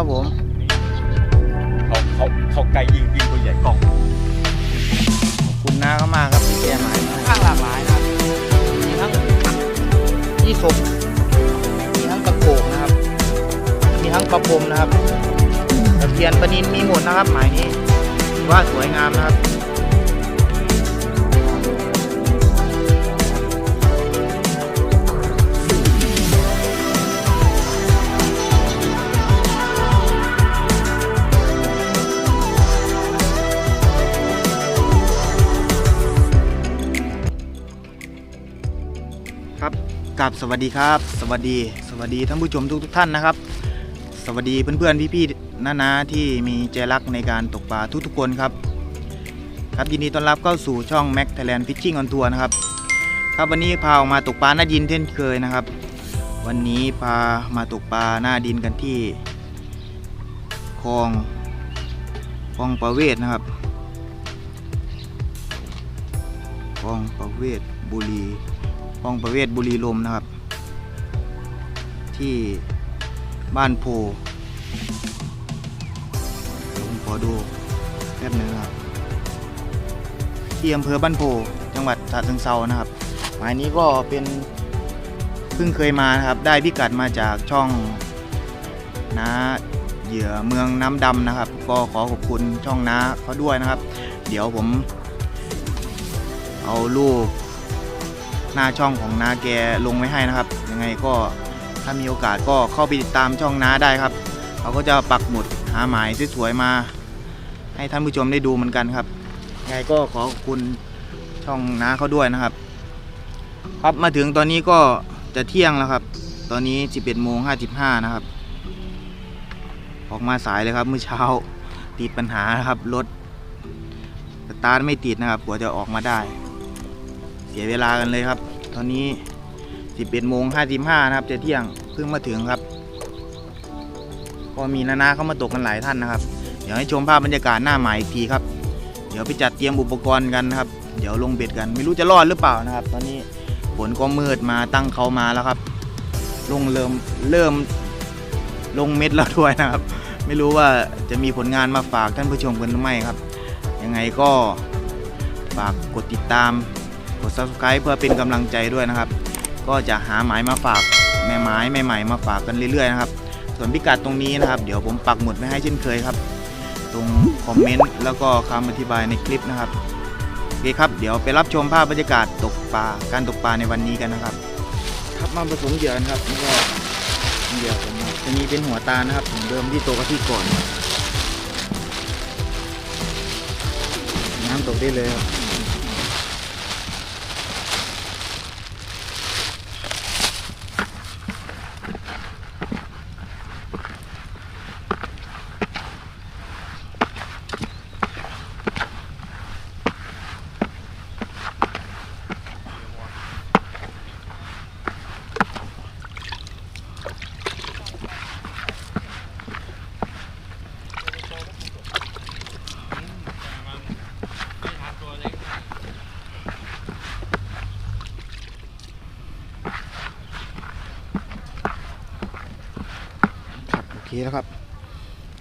ับผมเขาเขาเขาไกลยิงยิงตัวใหญ่กล่องคุณน้าก็มากครับที่แกหมายข้างหลากหลายครับมีทั้งยี่สบมีทั้งกระโปงนะครับ มีทั้งกระพรมนะครับตะเคียนปนินมีหมดนะครับหมายนี้ว่าสวยงามนะครับ กับสวัสดีครับ สวัสดีสวัสดีท่านผู้ชมทุกทุกท่านนะครับ สวัสดีเพื่อนๆพี่ๆน้าๆที่มีใจรักในการตกปลาทุกๆคนครับ ครับยินดีต้อนรับเข้าสู่ช่อง Mac Thailand Fishing on Tour นะครับ ครับวันนี้พาออกมาตกปลาหน้าดินเช่นเคยนะครับ วันนี้พามาตกปลาหน้าดินกันที่คลองคลองประเวศนะครับคลองประเวศบุรี คลองประเวศบุรีลมนะครับ ที่บ้านโพผมขอดูแป๊บนึงครับ ที่อำเภอบ้านโพจังหวัดฉะเชิงเซานะครับ หมายนี้ก็เป็นเพิ่งเคยมานะครับ ได้พิกัดมาจากช่องน้าเหยื่อเมืองน้ำดำนะครับ ก็ขอขอบคุณช่องน้าเขาด้วยนะครับ เดี๋ยวผม เอารูป หน้าช่องของน้าแกลงไว้ให้นะครับ ยังไงก็ถ้ามีโอกาสก็เข้าไปติดตามช่องน้าได้ครับเขาก็จะปักหมุดหาหมายสวยๆมา ให้ท่านผู้ชมได้ดูเหมือนกันครับยังไงก็ขอขอบคุณช่องน้าเขาด้วยนะครับ ครับมาถึงตอนนี้ก็จะเที่ยงแล้วครับ ตอนนี้ 11โมง55 นะครับ ออกมาสายเลยครับเมื่อเช้าติดปัญหานะครับรถสตาร์ทไม่ติดนะครับกว่าจะออกมาได้ เสียเวลากันเลยครับ ตอนนี้ 11โมง55นะครับจะเที่ยงเพิ่งมาถึงครับ ก็มีนานาเข้ามาตกกันหลายท่านนะครับ เดี๋ยวให้ชมภาพบรรยากาศหน้าหมายอีกทีครับ เดี๋ยวไปจัดเตรียมอุปกรณ์กันนะครับ เดี๋ยวลงเบ็ดกันไม่รู้จะรอดหรือเปล่านะครับ ตอนนี้ฝนก็มืดมาตั้งเขามาแล้วครับ ลงเริ่มเริ่มลงเม็ดแล้วด้วยนะครับ ไม่รู้ว่าจะมีผลงานมาฝากท่านผู้ชมกันหรือไม่ครับ ยังไงก็ฝากกดติดตาม กด subscribe เพื่อเป็นกำลังใจด้วยนะครับ ก็จะหาหมายมาฝากแม่ไม้ใหม่ๆมาฝากกันเรื่อยๆนะครับ ส่วนพิกัดตรงนี้นะครับ เดี๋ยวผมปักหมุดไว้ให้เช่นเคยครับ ตรงคอมเมนต์แล้วก็คำอธิบายในคลิปนะครับโอเคครับ เดี๋ยวไปรับชมภาพบรรยากาศตกปลาการตกปลาในวันนี้กันนะครับครับมาผสมเหยื่อกันครับนี่ก็เหยื่อผมจะมีเป็นหัวตานะครับของเดิมที่โตกะที่ก่อน น้ำตกได้เลยครับ ครับโอเคแล้วครับ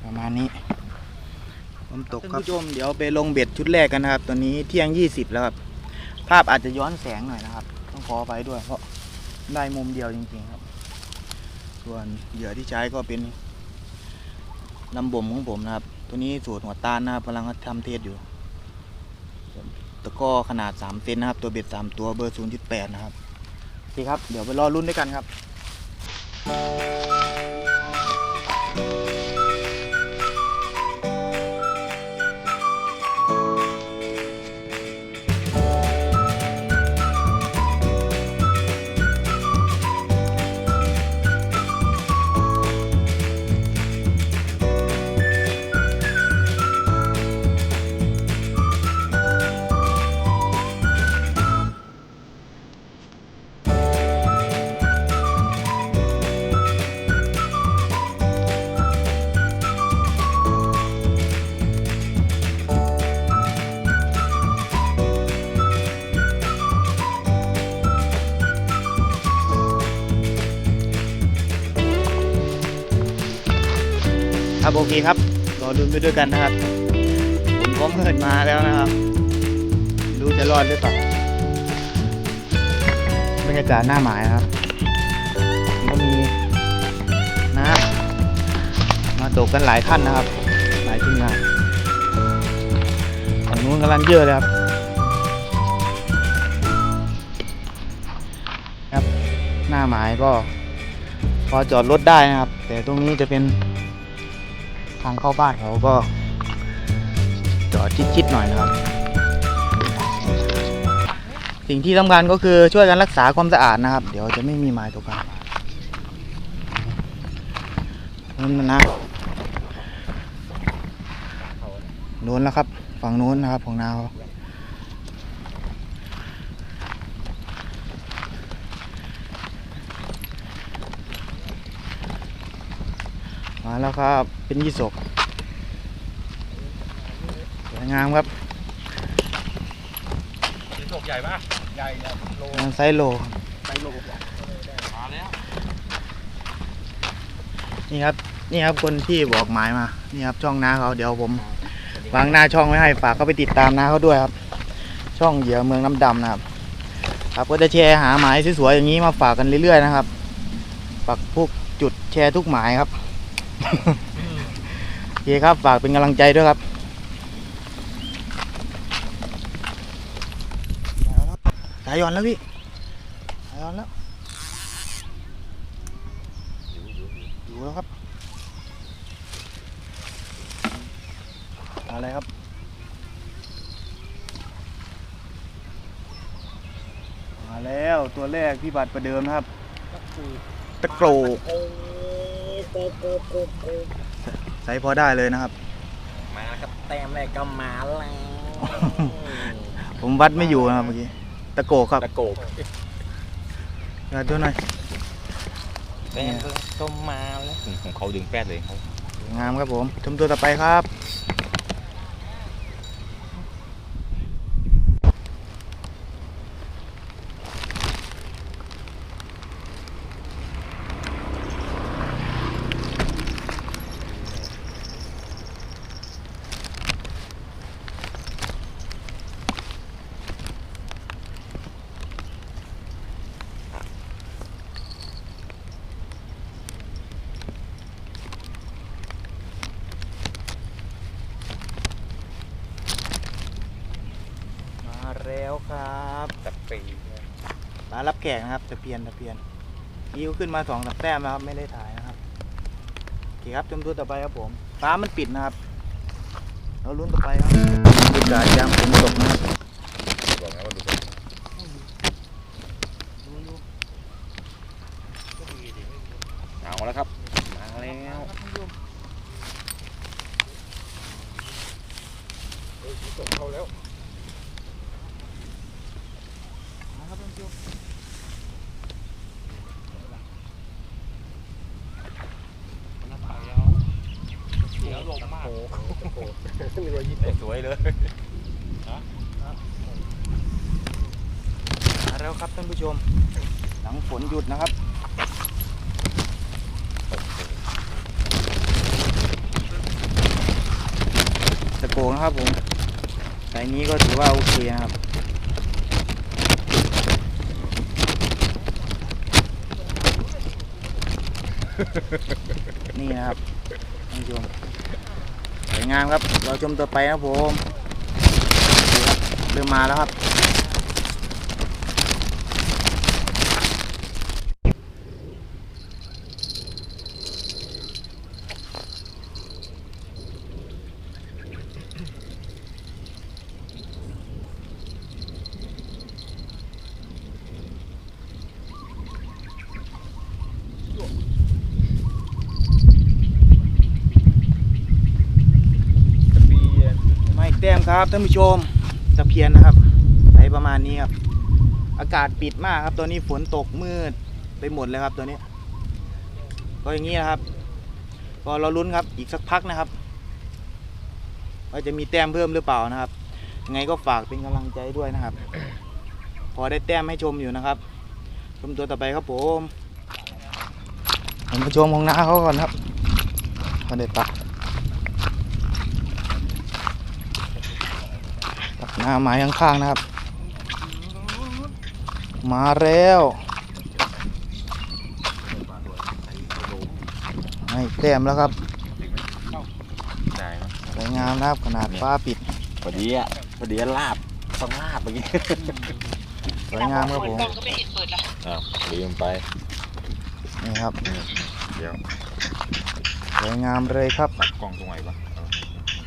ประมาณนี้ผมตกครับผู้ชมเดี๋ยวไปลงเบ็ดชุดแรกกันนะครับตอนนี้เที่ยง 20 แล้วครับ ภาพอาจจะย้อนแสงหน่อยนะครับ ต้องขอไปด้วย เพราะได้มุมเดียวจริงๆครับ ส่วนเหยื่อที่ใช้ก็เป็นลำบ่มของผมนะครับ ตัวนี้สูตรหัวตาลนะครับกำลังทำเทสอยู่ส่วนตะกร้อขนาด 3 เซนนะครับ ตัวเบ็ด 3 ตัวเบอร์ 0.8 นะครับโอเคครับ เดี๋ยวไปรอรุ่นด้วยกันครับ โอเคครับรออรุนไปด้วยกันนะครับ ผมก็เมิดมาแล้วนะครับไม่รู้จะรอดหรือเปล่าบรรยากาศหน้าหมายนะครับก็มีน้ำมาตกกันหลายขั้นนะครับ หลายทีมงานฝั่งนู้นกำลังเยอะเลยครับครับ หน้าหมายก็พอจอดรถได้นะครับ แต่ตรงนี้จะเป็นางเข้าบ้านเขาก็จอดชิดๆหน่อยนะครับ สิ่งที่สำคัญก็คือช่วยกันรักษาความสะอาดนะครับ เดี๋ยวจะไม่มีไม้ตกกันนั่นนนะโน้นแล้วครับ ฝั่งโน้นนะครับของนาเมาแล้วครับ เป็นยี่สกสวยงามครับสีตกใหญ่ปะใหญ่ครับโลงานไซส์โลไซโลมาแล้วนี่ครับนี่ครับคนที่บอกหมายมา นี่ครับช่องน้าเขาเดี๋ยวผมวางหน้าช่องไว้ให้ฝากเขาไปติดตามน้าเขาด้วยครับ ช่องเหยื่อเมืองน้ำดำนะครับ ครับก็จะแชร์หาหมายสวยๆอย่างนี้มาฝากกันเรื่อยๆนะครับฝากพวกจุดแชร์ทุกหมายครับโอ เคครับ ฝากเป็นกำลังใจด้วยครับสายย้อนแล้วพี่สายย้อนแล้วอยู่แล้วครับอะไรครับมาแล้วตัวแรกพี่บัตรประเดิมนะครับ ตะโกรก โอ้โกโกโกโกใส่พอได้เลยนะครับ มาครับแต้มแรกก็มาแล้วผมวัดไม่อยู่นะครับเมื่อกี้ตะโกรกครับตะโกบเดี๋ยวดูหน่อยแต้มแรกก็มาแล้วของเขาดึงแป๊ดเลยเขางามครับผมชมตัวต่อไปครับ มา แล้วครับตะปีมารับแขกนะครับตะเพียนตะเพียนนี่ก็ขึ้นมาสองสามแต้มแล้วครับไม่ได้ถ่ายนะครับโอเคครับชมตัวต่อไปครับผมฟ้ามันปิดนะครับ เราลุ้นต่อไปครับบรรยากาศยามฝนตกนะครับ บอกนะว่าดูเอาแล้วครับ มาแล้วส่งเข้าแล้ว นะครับท่านผู้ชม เสียลมมากโอ้โหสวยเลยมาแล้วครับท่านผู้ชม หลังฝนหยุดนะครับตะโกงนะครับผมสายนี้ก็ถือว่าโอเคนะครับนี่นะครับท่านผู้ชม วยงามครับ เราชมต่อไปนะครับผม เริ่มมาแล้วครับ ตะปีน มาอีกแต้ม ครับท่านผู้ชมตะเพียนนะครับใสประมาณนี้ครับ อากาศปิดมากครับตัวนี้ฝนตกมืดไปหมดเลยครับตัวนี้ ก็อย่างนี้นะครับ ก็เราลุ้นครับอีกสักพักนะครับว่าจะมีแต้มเพิ่มหรือเปล่านะครับยังไงก็ฝากเป็นกำลังใจด้วยนะครับ พอได้แต้มให้ชมอยู่นะครับ ชมตัวต่อไปครับผมผมมาชมของน้าเขาก่อนครับพอได้ปะ อ่าหมายข้างๆนะครับ มาแล้วให้แต้มแล้วครับได้ไหมสวยงามนะครับขนาดฟ้าปิดพอดีอะพอดีลาบต้องลาบเมื่อกี้สวยงามครับผมอ้าวลืมไปนี่ครับเดี๋ยวสวยงามเลยครับตัดกล้องตรงไหนวะ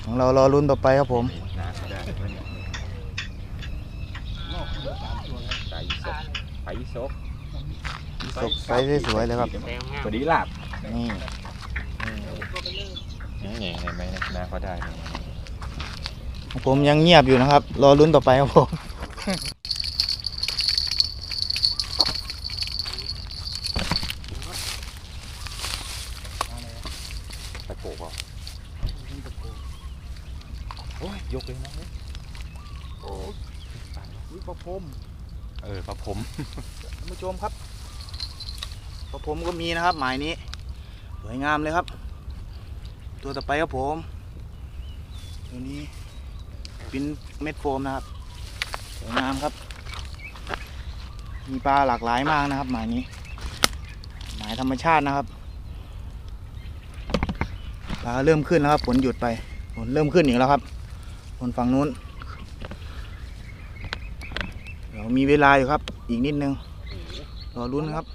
ของเรารอรุ่นต่อไปครับผม น้าได้ไหมเนี่ยไก่ ซกไก่ซกสดใสสวยๆเลยครับ พอดีลาบนี่นี่ไงเห็นไหมเนี่ยน้าเขาได้เนี่ยของผมยังเงียบอยู่นะครับ รอรุ่นต่อไปครับผม ตะโกกเหรอโอ้ยยกเลยนะโอ้ย ประพม เออ ประผมท่านผู้ชมครับประพมก็มีนะครับ หมายนี้ สวยงามเลยครับ ตัวต่อไปครับผม ตัวนี้เป็นเม็ดโฟมนะครับ สวยงามครับ มีปลาหลากหลายมากนะครับ หมายนี้ หมายธรรมชาตินะครับปลาเริ่มขึ้นแล้วครับฝนหยุดไปฝนเริ่มขึ้นอีกแล้วครับฝนฝั่งนู้น เดี๋ยว มีเวลาอยู่ครับ อีกนิดนึง รอรุ้นนะครับ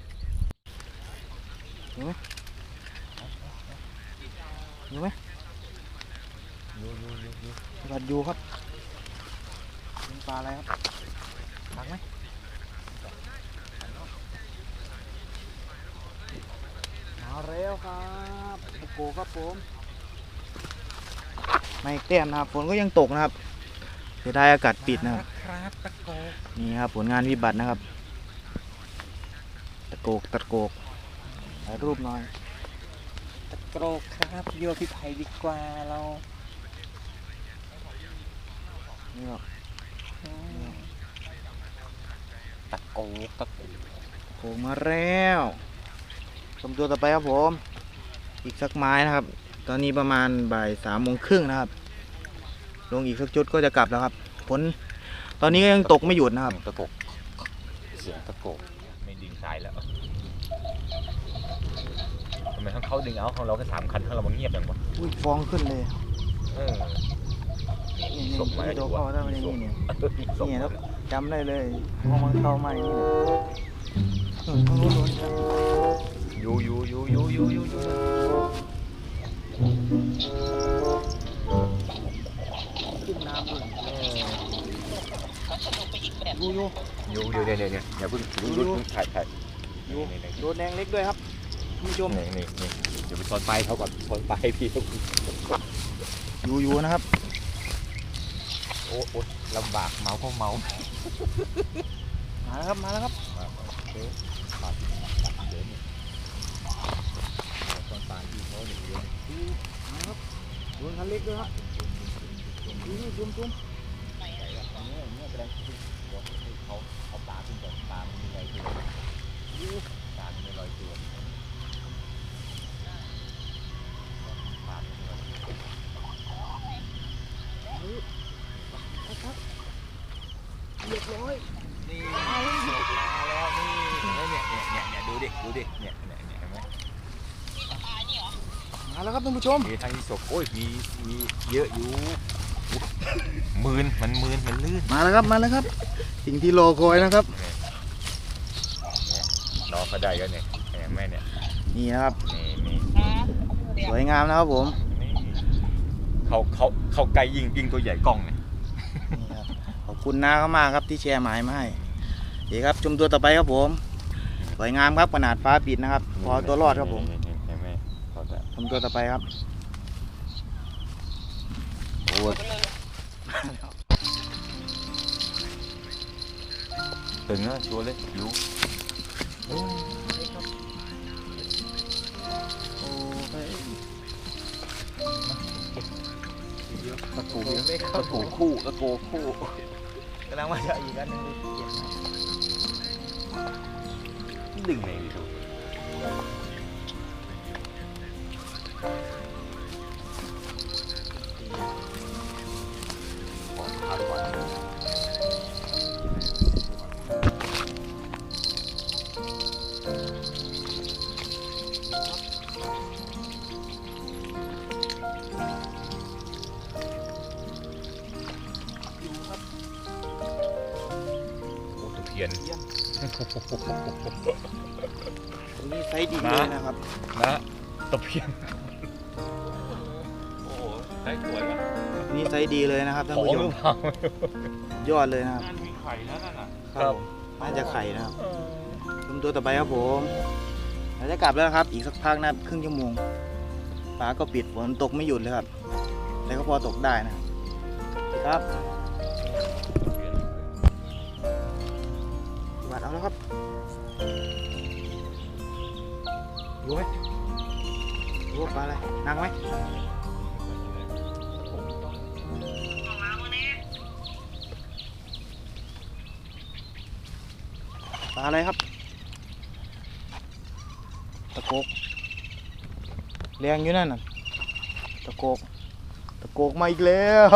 เห็นไหมเห็นไหมกัดอยู่ครับเป็นปลาอะไรครับตักไหมมาแล้วครับตะโกครับผมไม่แต้มนะครับฝนก็ยังตกนะครับเสียดายอากาศปิดนะครับ ครับตะโกกนี่ครับผลงานวิบัตินะครับ ตะโกกตะโกกถ่ายรูปหน่อย ตะโกกครับโยพี่ไผ่ดีกว่าเรานี่ครับตะโกกตะโกกโผล่มาแล้วชมตัวต่อไปครับผม อีกสักไม้นะครับ ตอนนี้ประมาณบ่ายสามโมงครึ่งนะครับ ลงอีกสักจุดก็จะกลับแล้วครับฝน ตอนนี้ก็ยังตกไม่หยุดนะครับ ตะโกกเสียงตะโกกไม่ดึงสายแล้วทำไมของเขาดึงเอาของเราแค่สามคันของเรามันเงียบอย่างวะอุ้ยฟองขึ้นเลยเออนี่ส่งมานี่ดีโดกเข้าว่าได้ไหมนี่เนี่ยส่งนี่มาแล้วจำได้เลยพอมันเข้ามาอย่างนี้เนี่ยเออต้องรู้ตัวนะครับอยู่อยู่อยู่อยู่อยู่อยู่อยู่ ดูอยู่อยู่อยู่เนี่ยเนี่ยเนี่ยอย่าเพิ่งรู้รู้ถ่ายถ่ายอยู่นี่นี่โดนแดงเล็กด้วยครับท่านผู้ชมนี่นี่นี่เดี๋ยวไปซ้อนปลายเขาก่อนซ้อนปลายพี่เขาอยู่อยู่นะครับโอ้โอ้ลำบากเมาก็เมามาแล้วครับมาแล้วครับเดี๋ยวปาดเดี๋ยวนี่ซ้อนปลายพี่เขาเนี่ยเดี๋ยวมาแล้วครับโดนคันเล็กด้วยฮะดูนี่จุ่มจุ่ม เนี่ยเนี่ยแสดงว่าเขา เอาปลาขึ้นก่อนปลาไมันมีรอยตัวปลาไมันมีรอยตัวปลามันมีรอยตัวเรียบร้อยนี่มาแล้วนี่เห็นไหมเนี่ยเนี่ยเนี่ยเนี่ยดูดิดูดิเนี่ยเนี่ยเนี่ยเห็นไหมมาแล้วครับท่านผู้ชมมีทางที่ศพโอ้ยมีมีเยอะอยู่ มืนมันมืนมันลื่นมาแล้วครับมาแล้วครับ สิ่งที่รอคอยนะครับน้องเขาได้กันเนี่ยเห็นไหมเนี่ยนี่นะครับนี่นี่สวยงามนะครับผมนี่เขาเขาเขาไกลยิงยิงตัวใหญ่กล้องเนี่ยนี่ครับขอบคุณน้าเขามากครับที่แชร์หมายมาให้โอเคครับชมตัวต่อไปครับผมสวยงามครับขนาดฟ้าปิดนะครับ พอเอาตัวรอดครับผมนี่นี่เห็นไหมเขาจะชมตัวต่อไปครับโอ้ ตึงนะชัวร์เลยอยู่ตะปูตะปูคู่ตะโกคู่กำลังมาจะอีกอันหนึงดึงไหนดิดู นี่ไซส์ดีเลยนะครับ นะตะเพียนโอ้โหใช้สวยว่ะนี่ไซส์ดีเลยนะครับท่านของผู้ชหรืมอเปล่ายอดเลยนะครับนั่นมีไข่แล้วนั่นน่ะครับผมน่าจะไข่นะครับชมตัวต่อไปครับผมเราจะกลับแล้วนะครับ อีกสักพักนะครับครึ่งชั่วโมงฟ้าก็ปิดฝนตกไม่หยุดเลยครับ แต่ก็พอตกได้นะครับ เอาแล้วครับรู้ไหมรู้ว่าปลาอะไรหนักไหมปลาอะไรครับ ตะโกกแรงอยู่นั่นน่ะตะโกกตะโกกมาอีกแล้ว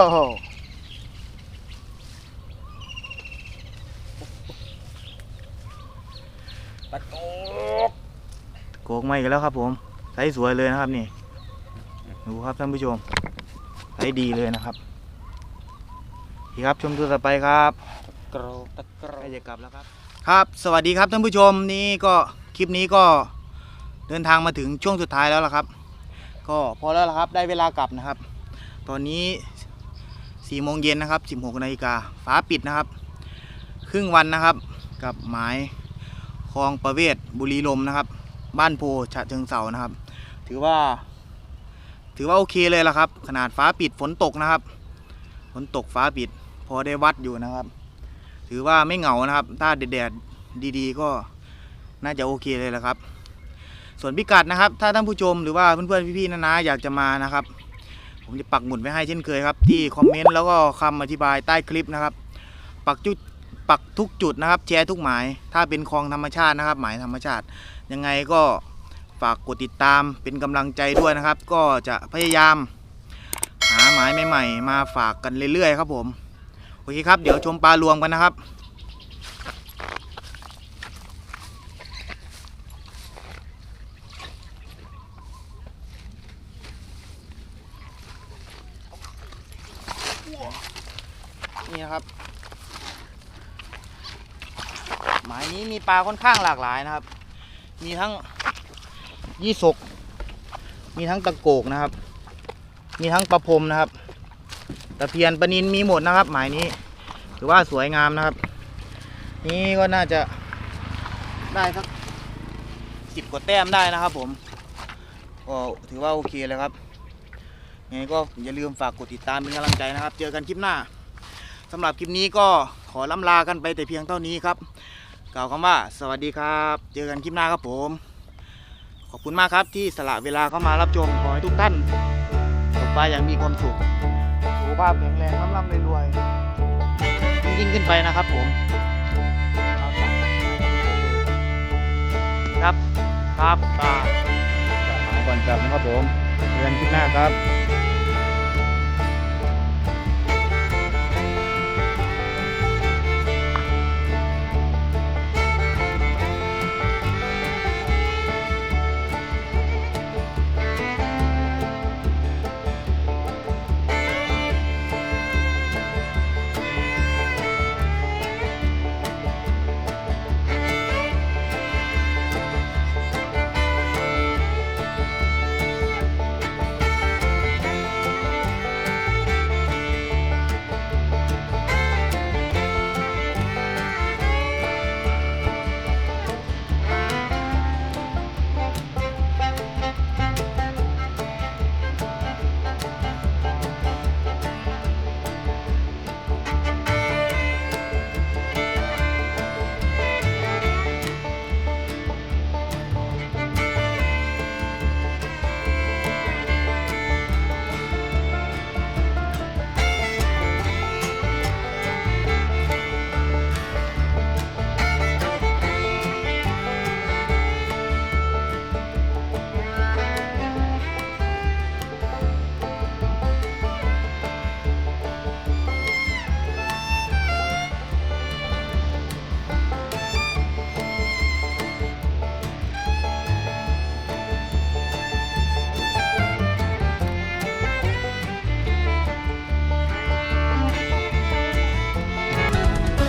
ตะโกกตะโกกมาอีกแล้วครับ ผมไซส์สวยเลยนะครับนี่ดูครับท่านผู้ชมไซส์ดีเลยนะครับพี่ครับชมตัวต่อไปครับกรอกตะกรอใกล้จะกลับแล้วครับ ครับ สวัสดีครับท่านผู้ชมนี่ก็คลิปนี้ก็เดินทางมาถึงช่วงสุดท้ายแล้วล่ะครับ ก็พอแล้วล่ะครับได้เวลากลับนะครับ ตอนนี้4โมงเย็นนะครับ 16นาฬิกาฟ้าปิดนะครับ ครึ่งวันนะครับ กับหมาย คลองประเวศบุรีลมนะครับ บ้านโพฉะเชิงเสานะครับ ถือว่า ถือว่าโอเคเลยละครับ ขนาดฟ้าปิดฝนตกนะครับฝนตกฟ้าปิด พอได้วัดอยู่นะครับ ถือว่าไม่เหงานะครับ ถ้าแดดดีๆ ก็น่าจะโอเคเลยละครับ ส่วนพิกัดนะครับ ถ้าท่านผู้ชมหรือว่าเพื่อนๆพี่ๆนาๆอยากจะมานะครับ ผมจะปักหมุดไว้ให้เช่นเคยครับ ที่คอมเมนต์แล้วก็คำอธิบายใต้คลิปนะครับ ปักจุด ปักทุกจุดนะครับแชร์ทุกหมาย ถ้าเป็นคลองธรรมชาตินะครับ หมายธรรมชาติ ยังไงก็ฝากกดติดตามเป็นกำลังใจด้วยนะครับ ก็จะพยายาม หาหมายใหม่ๆ มาฝากกันเรื่อยๆครับผมโอเคครับ เดี๋ยวชมปลารวมกันนะครับนี่นะครับ หมายนี้มีปลาค่อนข้างหลากหลายนะครับ มีทั้งยี่สก มีทั้งตะโกกนะครับ มีทั้งปลาพรมนะครับ ตะเพียนปลานินมีหมดนะครับ หมายนี้ถือว่าสวยงามนะครับ นี่ก็น่าจะได้สักสิบกว่าแต้มได้นะครับผม ก็ถือว่าโอเคเลยครับยังไงก็อย่าลืมฝากกดติดตามเป็นกำลังใจนะครับ เจอกันคลิปหน้าสำหรับคลิปนี้ก็ขอล่ำลากันไปแต่เพียงเท่านี้ครับ กล่าวคำว่าสวัสดีครับ เจอกันคลิปหน้าครับผม ขอบคุณมากครับที่สละเวลาเข้ามารับชมขอให้ทุกท่านตกปลาอย่างมีความสุขสุขภาพแข็งแรงร่ำร่ำรวยๆยิ่งขึ้นไปนะครับผม ครับครับตาก่อนกลับนะครับผมเจอกันคลิปหน้าครับ